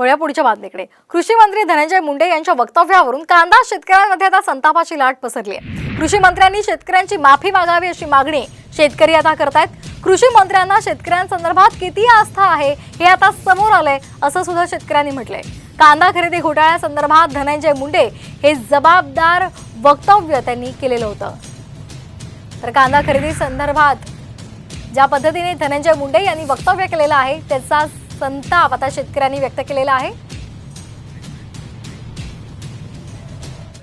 वळूया पुढच्या बातमीकडे. कृषी मंत्री धनंजय मुंडे यांच्या वक्तव्यावरून कांदा शेतकऱ्यांमध्ये आता संतापाची लाट पसरली आहे. कृषी मंत्र्यांनी शेतकऱ्यांची माफी मागावी अशी मागणी शेतकरी आता करतायत. कृषी मंत्र्यांना शेतकऱ्यांसंदर्भात किती आस्था आहे हे आता समोर आलंय असं सुद्धा शेतकऱ्यांनी म्हटलंय. कांदा खरेदी घोटाळ्यासंदर्भात धनंजय मुंडे हे जबाबदार वक्तव्य त्यांनी केलेलं होतं. तर कांदा खरेदी संदर्भात ज्या पद्धतीने धनंजय मुंडे यांनी वक्तव्य केलेलं आहे त्याचा संताप आता शेतकऱ्यांनी व्यक्त केलेला आहे.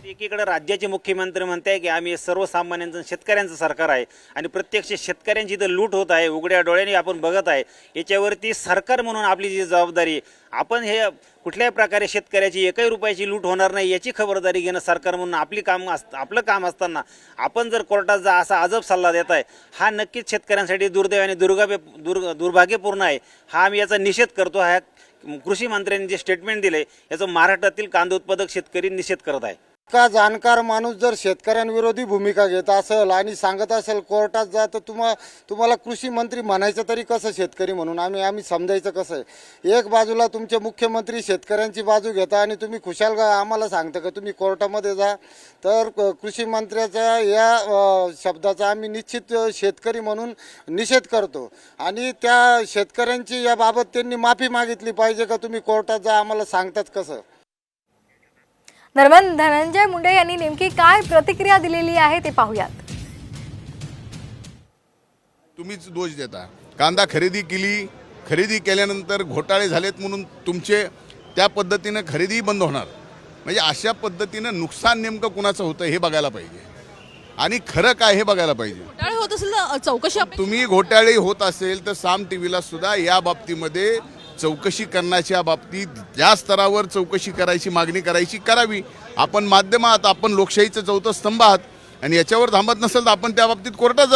एकीकडे राज्याचे मुख्यमंत्री म्हणते की आम्ही सर्वसामान्यांचं शेतकऱ्यांचं सरकार आहे. आणि प्रत्यक्ष शेतकऱ्यांची इथं लूट होत आहे उघड्या डोळ्यांनी आपण बघत आहे. याच्यावरती सरकार म्हणून आपली जी जबाबदारी आपण हे कुठल्याही प्रकारे शेतकऱ्याची एकही रुपयाची लूट होणार नाही याची खबरदारी घेणं सरकार म्हणून आपली काम असत आपलं काम असताना आपण जर कोर्टात जा असा अजब सल्ला देत आहे हा नक्कीच शेतकऱ्यांसाठी दुर्दैव आणि दुर्गाव्य दुर् दुर्भाग्यपूर्ण आहे. हा आम्ही याचा निषेध करतो. हा कृषी मंत्र्यांनी जे स्टेटमेंट दिले याचं महाराष्ट्रातील कांदा उत्पादक शेतकरी निषेध करत आहे. का जाणकार माणूस जर शेतकऱ्यांविरोधी भूमिका घेत असेल आणि सांगत असेल कोर्टात जा तर तुम्हा तुम्हाला कृषी मंत्री म्हणायचं तरी कसं शेतकरी म्हणून? आम्ही आम्ही समजायचं कसं आहे? एक बाजूला तुमचे मुख्यमंत्री शेतकऱ्यांची बाजू घेता आणि तुम्ही खुशाल का? आम्हाला सांगता का? तुम्ही कोर्टामध्ये जा. तर कृषी मंत्र्याच्या या शब्दाचा आम्ही निश्चित शेतकरी म्हणून निषेध करतो. आणि त्या शेतकऱ्यांची याबाबत त्यांनी माफी मागितली पाहिजे का? तुम्ही कोर्टात जा आम्हाला सांगतात कसं? दरम्यान धनंजय मुंडे यांनी नेमकी काय प्रतिक्रिया दिलेली आहे ते पाहूयात. तुम्हीच दोष देता. कांदा खरेदी केली खरेदी केल्यानंतर घोटाळे झालेत म्हणून तुमचे त्या पद्धतीनं खरेदी बंद होणार. म्हणजे अशा पद्धतीनं नुकसान नेमकं कुणाचं होतं हे बघायला पाहिजे. आणि खरं काय हे बघायला पाहिजे. घोटाळे होत असेल तर चौकशी तुम्ही घोटाळे होत असेल तर साम टी व्हीला सुद्धा या बाबतीमध्ये चौकशी करण्याच्या बाबतीत ज्या स्तरावर चौकशी करायची मागणी करायची करावी. आपण माध्यम आहात आपण लोकशाहीचं चौथं स्तंभ आहात. आणि याच्यावर थांबत नसेल तर आपण त्या बाबतीत कोर्टात